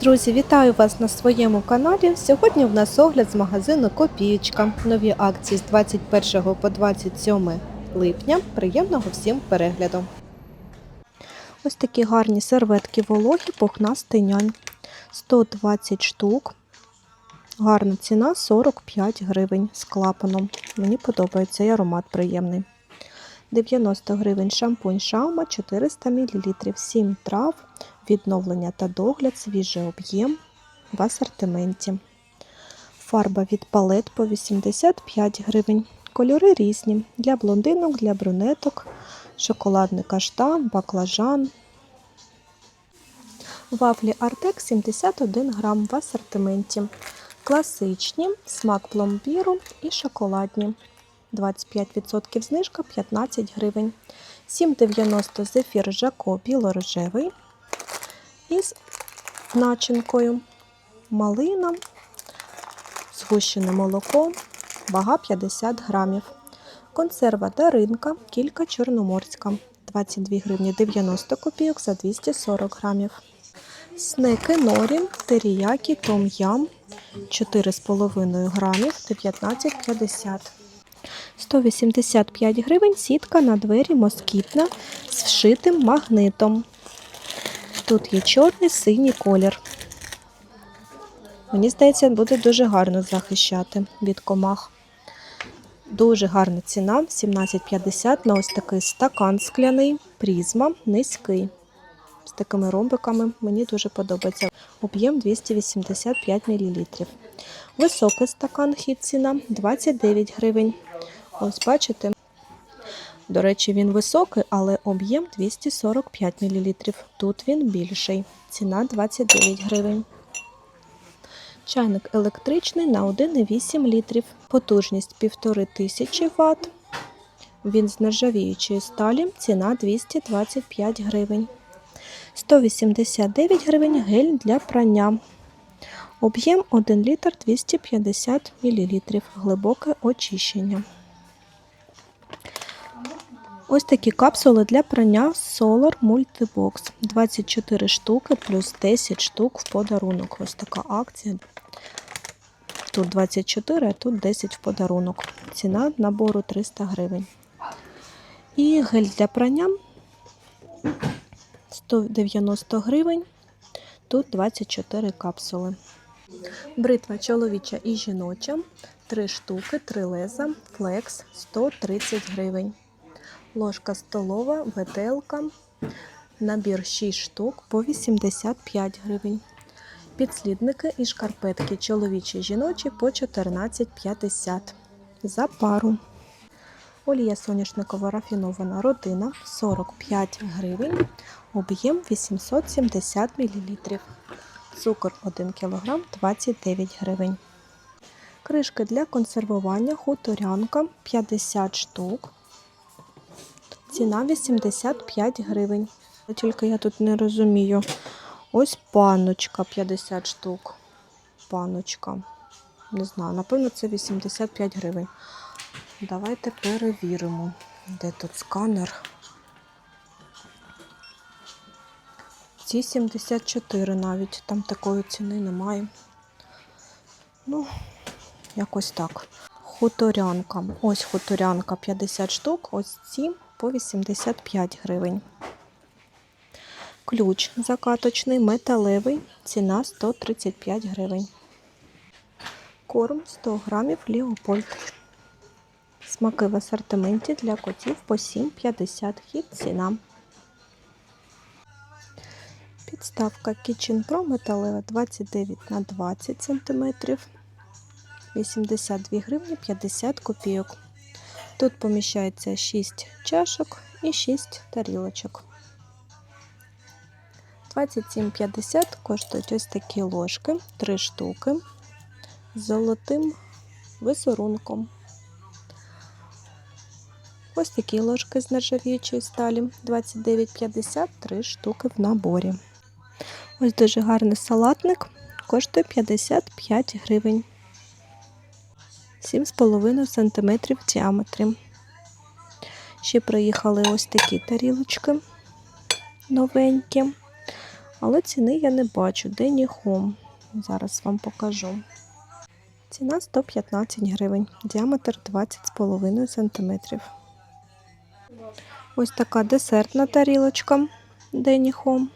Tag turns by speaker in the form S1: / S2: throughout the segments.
S1: Друзі, вітаю вас на своєму каналі. Сьогодні в нас огляд з магазину Копієчка. Нові акції з 21 по 27 липня. Приємного всім перегляду. Ось такі гарні серветки вологі, пухнастий нянь. 120 штук. Гарна ціна 45 гривень з клапаном. Мені подобається і аромат приємний. 90 гривень шампунь шаума 400 мл, 7 трав, відновлення та догляд, свіжий об'єм в асортименті. Фарба від палет по 85 гривень. Кольори різні для блондинок, для брюнеток, шоколадний каштан, баклажан. Вафлі Артек 71 грам в асортименті. Класичні, смак пломбіру і шоколадні. 25% знижка 15 гривень. 7,90 зефір Жако біло-рожевий начинкою. Малина, згущене молоко, вага 50 грамів. Консерва даринка, кілька чорноморська. 22 гривні 90 копійок за 240 грамів. Снеки норі, теріякі, том-ям 4,5 грамів 19,50. 185 гривень сітка на двері москітна з вшитим магнитом. Тут є чорний синій колір. Мені здається, буде дуже гарно захищати від комах. Дуже гарна ціна 17,50 на ось такий стакан скляний, призма низький. З такими ромбиками мені дуже подобається. Об'єм 285 мл. Високий стакан хід ціна 29 гривень. Ось бачите. До речі, він високий, але об'єм 245 мл. Тут він більший. Ціна 29 гривень. Чайник електричний на 1,8 літрів. Потужність 1500 Вт. Він з нержавіючої сталі. Ціна 225 гривень. 189 гривень гель для прання. Об'єм 1 літр 250 мл. Глибоке очищення. Ось такі капсули для прання Solar Multibox. 24 штуки плюс 10 штук в подарунок. Ось така акція. Тут 24, а тут 10 в подарунок. Ціна набору 300 гривень. І гель для прання 190 гривень. Тут 24 капсули. Бритва чоловіча і жіноча. 3 штуки, 3 леза, флекс 130 гривень. Ложка столова, ветелка. Набір 6 штук по 85 гривень. Підслідники і шкарпетки чоловічі жіночі по 14,50 за пару. Олія соняшникова рафінована родина 45 гривень, об'єм 870 мл. Цукор 1 кг 29 гривень. Кришки для консервування хуторянка 50 штук. Ціна 85 гривень. Тільки я тут не розумію. Ось паночка 50 штук. Паночка. Не знаю, напевно, це 85 гривень. Давайте перевіримо, де тут сканер. Ці 74 навіть, там такої ціни немає. Ну, якось так. Хуторянка. Ось хуторянка 50 штук, ось ці по 85 гривень. Ключ закаточний, металевий, ціна 135 гривень. Корм 100 грамів Ліопольд. Смаки в асортименті для котів по 7,50 хід ціна. Підставка Kitchen Pro металева 29 на 20 см. 82 гривні 50 копійок. Тут поміщається 6 чашок і 6 тарілочок. 27,50 коштують ось такі ложки, 3 штуки з золотим висорунком. Ось такі ложки з нержавіючої сталі 29,50 3 штуки в наборі. Ось дуже гарний салатник, коштує 55 гривень. 7,5 см в діаметрі. Ще приїхали ось такі тарілочки новенькі. Але ціни я не бачу. Дені Хом. Зараз вам покажу. Ціна 115 гривень, діаметр 20,5 см. Ось така десертна тарілочка Дені Хом.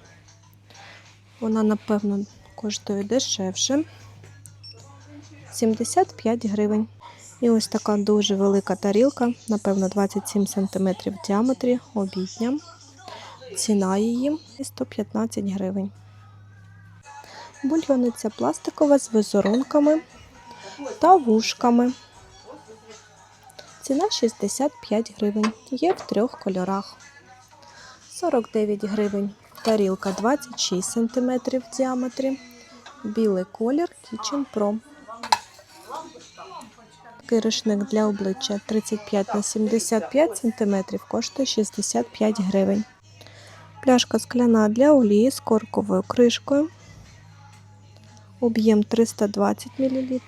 S1: Вона, напевно, коштує дешевше. 75 гривень. І ось така дуже велика тарілка, напевно, 27 см в діаметрі, обідня. Ціна її 115 гривень. Бульйониця пластикова з візерунками та вушками. Ціна 65 гривень. Є в трьох кольорах. 49 гривень. Тарілка 26 см в діаметрі. Білий колір Kitchen Pro. Такий рушник для обличчя 35 на 75 см коштує 65 гривень. Пляшка скляна для олії з корковою кришкою. Об'єм 320 мл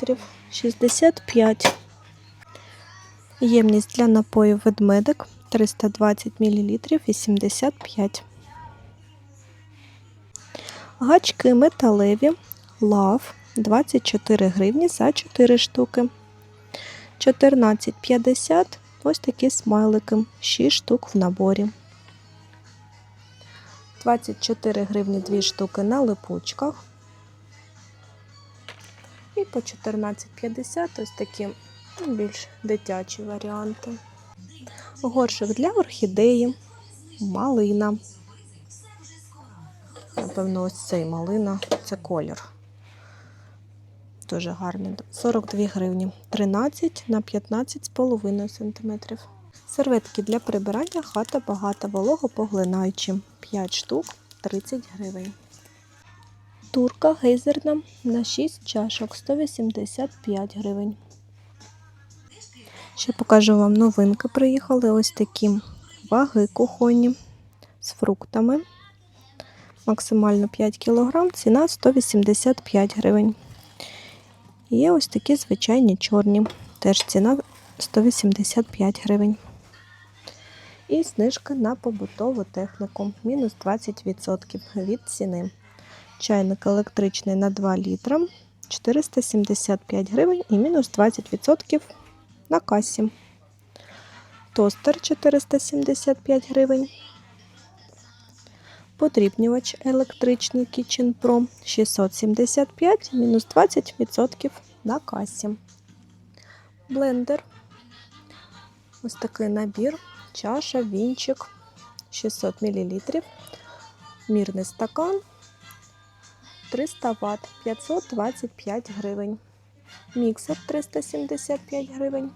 S1: 65 Ємність для напоїв ведмедик 320 мл 85 Гачки металеві лав 24 гривні за 4 штуки. 14,50 ось такі смайлики, 6 штук в наборі. 24 гривні 2 штуки на липучках. І по 14,50 ось такі ну, більш дитячі варіанти. Горшик для орхідеї, малина. Напевно, ось цей малина це колір. Дуже гарний. 42 гривні. 13 на 15,5 см. Серветки для прибирання хата багата вологопоглинаючі. 5 штук 30 гривень. Турка гейзерна на 6 чашок 185 гривень. Ще покажу вам новинки. Приїхали ось такі ваги кухонні з фруктами. Максимально 5 кг, ціна 185 гривень. Є ось такі звичайні чорні. Теж ціна 185 гривень. І знижка на побутову техніку. Мінус 20% від ціни. Чайник електричний на 2 літра 475 гривень і мінус 20% на касі. Тостер 475 гривень. Подрібнювач електричний Kitchen Pro 675 мінус 20% на касі. Блендер. Ось такий набір. Чаша, вінчик 600 мл. Мірний стакан 300 Вт 525 гривень. Міксер 375 гривень.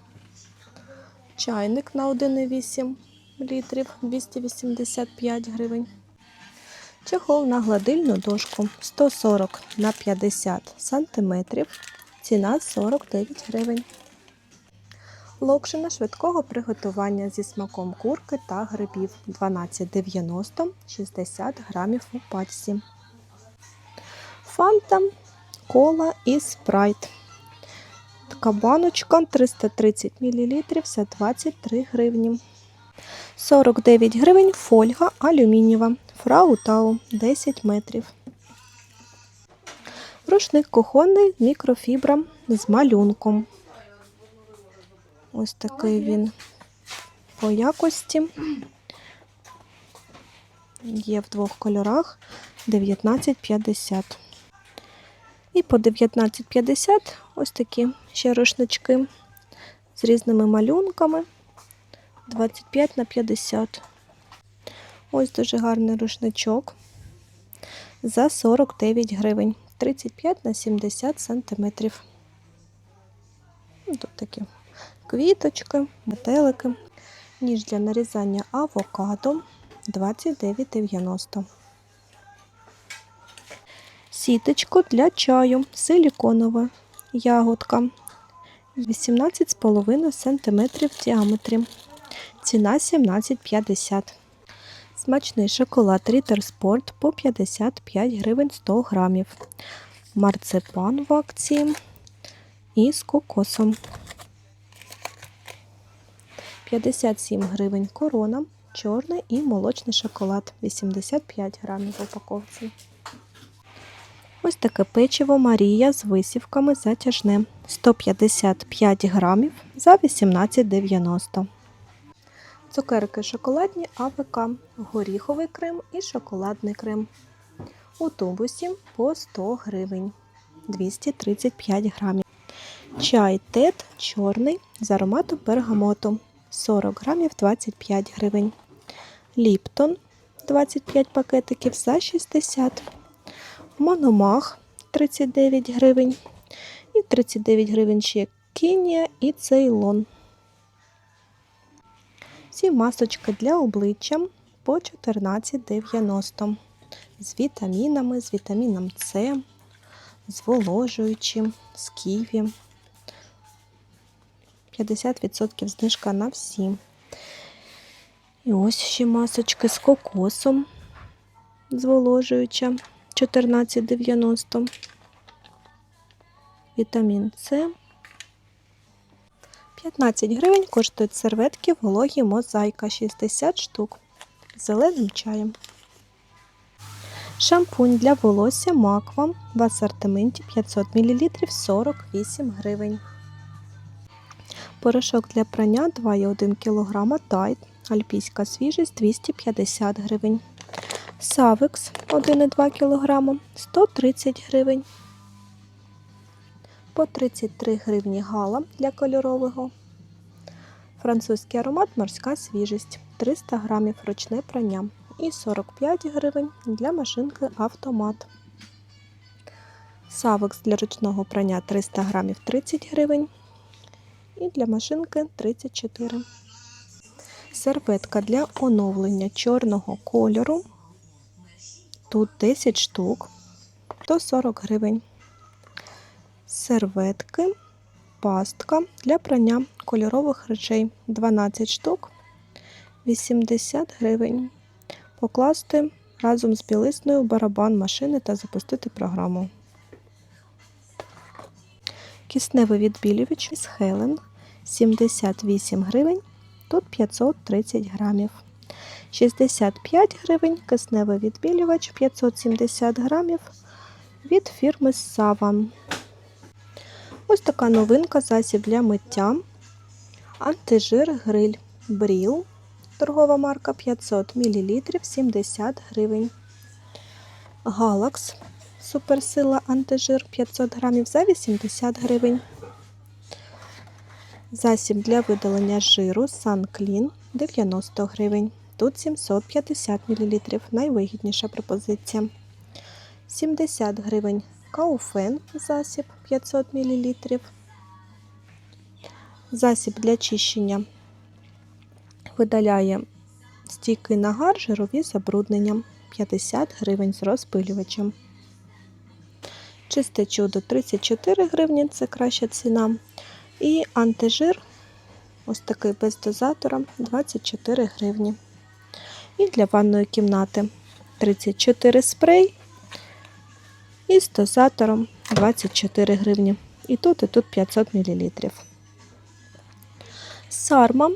S1: Чайник на 1,8 літрів 285 гривень. Чехол на гладильну дошку 140 на 50 сантиметрів. Ціна 49 гривень. Локшина швидкого приготування зі смаком курки та грибів 12,90 60 грамів у пачці. Фанта, кола і спрайт. Така баночка 330 мл за 23 гривні. 49 гривень фольга алюмінієва. Фрау Тау 10 метрів. Рушник кухонний мікрофібра з малюнком. Ось такий він по якості. Є в двох кольорах 19,50. І по 19,50 ось такі ще рушнички з різними малюнками 25 на 50. Ось дуже гарний рушничок за 49 гривень, 35 на 70 сантиметрів. Тут такі квіточки, метелики, ніж для нарізання авокадо 29,90. Сіточку для чаю силіконова ягодка 18,5 см в діаметрі. Ціна 17,50. Смачний шоколад Ritter Sport по 55 гривень 100 грамів. Марципан в акції і з кокосом. 57 гривень корона, чорний і молочний шоколад. 85 грамів в упаковці. Ось таке печиво Марія з висівками затяжне 155 грамів за 18,90. Цукерки шоколадні АВК, горіховий крем і шоколадний крем. У тубусі по 100 гривень 235 грамів. Чай тет чорний з ароматом бергамоту 40 грамів 25 гривень. Ліптон 25 пакетиків за 60 Мономах 39 гривень. І 39 гривень ще Кенія і Цейлон. Всі масочки для обличчя по 14,90 з вітамінами, з вітаміном С, зволожуючим, з ківі. 50% знижка на всі. І ось ще масочки з кокосом зволожуюча 14,90. Вітамін С. 15 гривень коштують серветки вологі мозаїка 60 штук з зеленим чаєм. Шампунь для волосся Маква в асортименті 500 мл 48 гривень. Порошок для прання 2,1 кг Тайт. Альпійська свіжість 250 гривень. Савекс 1,2 кг 130 гривень. По 33 гривні гала для кольорового. Французький аромат морська свіжість 300 грамів ручне прання і 45 гривень для машинки автомат. Савекс для ручного прання 300 грамів 30 гривень. І для машинки 34. Серветка для оновлення чорного кольору. Тут 10 штук, то 40 гривень. Серветки, пастка для прання кольорових речей 12 штук, 80 гривень. Покласти разом з білисною барабан машини та запустити програму. Кисневий відбілювач із Хелен 78 гривень, тут 530 грамів. 65 гривень кисневий відбілювач 570 грамів від фірми Savan. Ось така новинка засіб для миття. Антижир гриль Бріл. Торгова марка 500 мл 70 гривень. Галакс Суперсила антижир 500 грамів за 80 гривень. Засіб для видалення жиру Санклін 90 гривень. Тут 750 мл. Найвигідніша пропозиція. 70 гривень. Кауфен засіб 500 мл. Засіб для чищення видаляє стійкий нагар, жирові забруднення 50 гривень з розпилювачем. Чисте чудо 34 гривні це краща ціна. І антижир, ось такий без дозатора 24 гривні. І для ванної кімнати 34 спрей. І з дозатором 24 гривні. І тут, і тут 500 мл. Сарма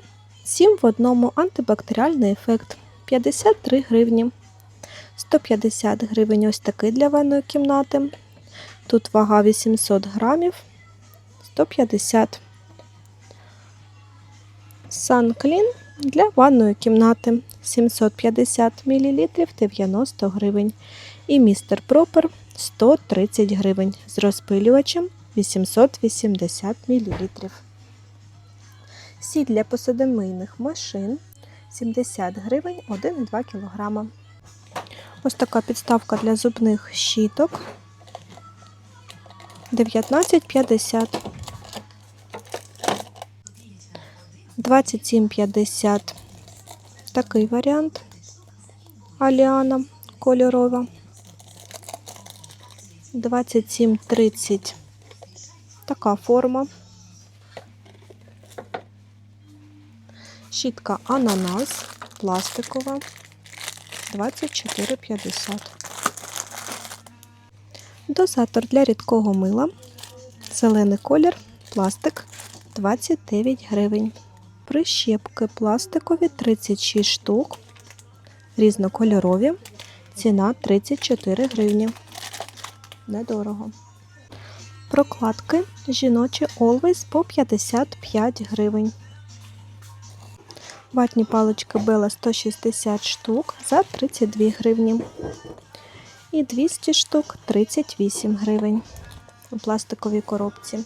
S1: 7 в одному антибактеріальний ефект 53 гривні. 150 гривень ось такий для ванної кімнати. Тут вага 800 грамів 150. Санклін для ванної кімнати 750 мл 90 гривень. І містер Пропер 130 гривень з розпилювачем 880 мл. Сіль для посудомийних машин 70 гривень 1,2 кг. Ось така підставка для зубних щіток 19,50. 27,50. Такий варіант. Аліана кольорова. 27,30. Така форма. Щітка ананас пластикова 24,50. Дозатор для рідкого мила. Зелений колір, пластик 29 гривень. Прищепки пластикові 36 штук. Різнокольорові. Ціна 34 гривні. Недорого. Прокладки жіночі Always по 55 гривень. Ватні палички Бела 160 штук за 32 гривні. І 200 штук 38 гривень у пластиковій коробці.